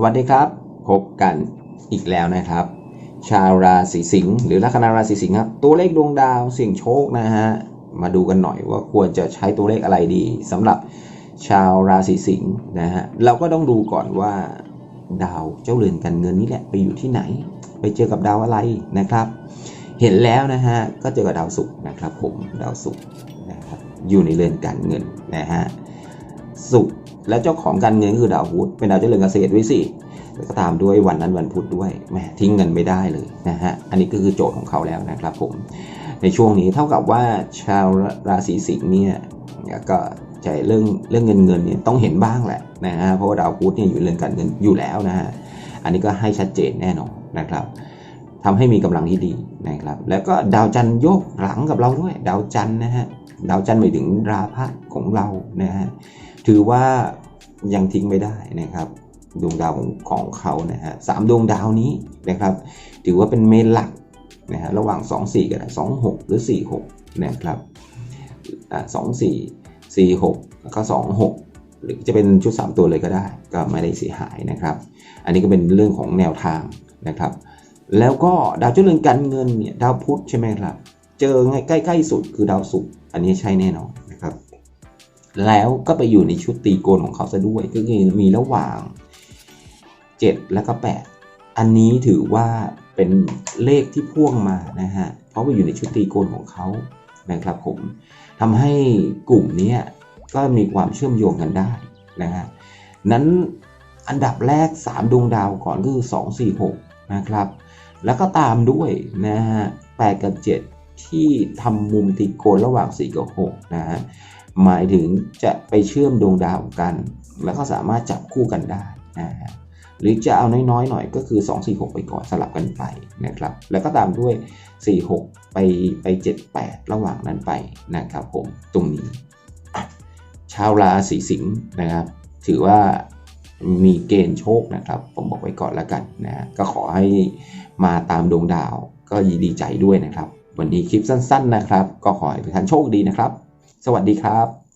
สวัสดีครับ พบกันอีกแล้วนะครับ ชาวราศีสิงห์หรือลัคนาราศีสิงห์ครับตัวเลขดวงดาวเสี่ยงโชคนะฮะมาดูกันหน่อยว่าควรจะใช้ตัวเลขอะไรดีสำหรับชาวราศีสิงห์นะฮะเราก็ต้องดูก่อนว่า ดาวเจ้าเรือนการเงินนี่แหละไปอยู่ที่ไหน ไปเจอกับดาวอะไรนะครับ เห็นแล้วนะฮะก็เจอกับดาวศุกร์นะครับผมดาวศุกร์นะครับอยู่ในเรือนการเงินนะฮะศุกร์ และเจ้าของการเงินคือดาวพุธเป็นดาวเจ้าเรือนเกษตรด้วยสิแล้วก็ตามด้วยวันนั้นวันพุธด้วยแหมทิ้งเงินไม่ได้เลยนะฮะอันนี้ก็คือโจทย์ของเขาแล้วนะครับผมในช่วงนี้เท่ากับว่าชาวราศีสิงห์เนี่ยก็ใจเรื่องเรื่องเงินเงินเนี่ยต้องเห็นบ้างแหละนะฮะเพราะว่าดาวพุธเนี่ยอยู่เรือนการเงินอยู่แล้วนะฮะอันนี้ก็ให้ชัดเจนแน่นอนนะครับ ทำให้มีกำลังที่ดีนะครับ แล้วก็ดาวจันทร์โยกหลังกับเราด้วย ดาวจันทร์นะฮะ ดาวจันทร์หมายถึงราพะของเรานะฮะ ถือว่ายังทิ้งไม่ได้นะครับดวงดาวของของเขานะฮะสามดวงดาวนี้นะครับ ถือว่าเป็นเมนหลักนะฮะระหว่าง 2 4 กับ 2 6 หรือ 4 6 นะครับอ่าสองสี่สี่หกแล้วก็สองหกหรือจะเป็นชุด 3 ตัวเลยก็ได้ ก็ไม่ได้เสียหายนะครับ อันนี้ก็เป็นเรื่องของแนวทางนะครับ แล้วก็ดาวเจ้าเรือนการเงินเนี่ยดาวพุธใช่ไหมครับ เจอใกล้ๆสุดคือดาวศุกร์อันนี้ใช่แน่นอนนะครับ แล้วก็ไปอยู่ในชุดตีโกนของเขาซะด้วย ก็คือมีระหว่าง 7 และก็ 8 อันนี้ถือว่าเป็นเลขที่พ่วงมานะฮะ เพราะว่าอยู่ในชุดตีโกนของเขานะครับผมทำให้กลุ่มนี้ก็มีความเชื่อมโยงกันได้นะฮะ นั้นอันดับแรก 3 ดวงดาวก่อนคือ 2 4 6 นะครับ แล้วก็ตามด้วยนะฮะ8กับ 7 ที่ทำมุมตีโกนระหว่าง 4 กับ 6 นะฮะหมายถึงจะไปเชื่อมดวงดาวกัน แล้วก็สามารถจับคู่กันได้นะฮะหรือจะเอาน้อยๆหน่อยก็คือ 2 4 6 ไปก่อนสลับกันไปนะครับ แล้วก็ตามด้วย 4 6 ไปไป 7 8 ระหว่างนั้นไปนะครับผมตรงนี้ ชาวราศีสิงห์นะครับ ถือว่า มีเกณฑ์โชคนะครับ ผมบอกไว้ก่อนแล้วกันนะ ก็ขอให้มาตามดวงดาว ก็ยินดีใจด้วยนะครับ วันนี้คลิปสั้น ๆ นะครับ ก็ขอให้ทุกท่านโชคดีนะครับ สวัสดีครับ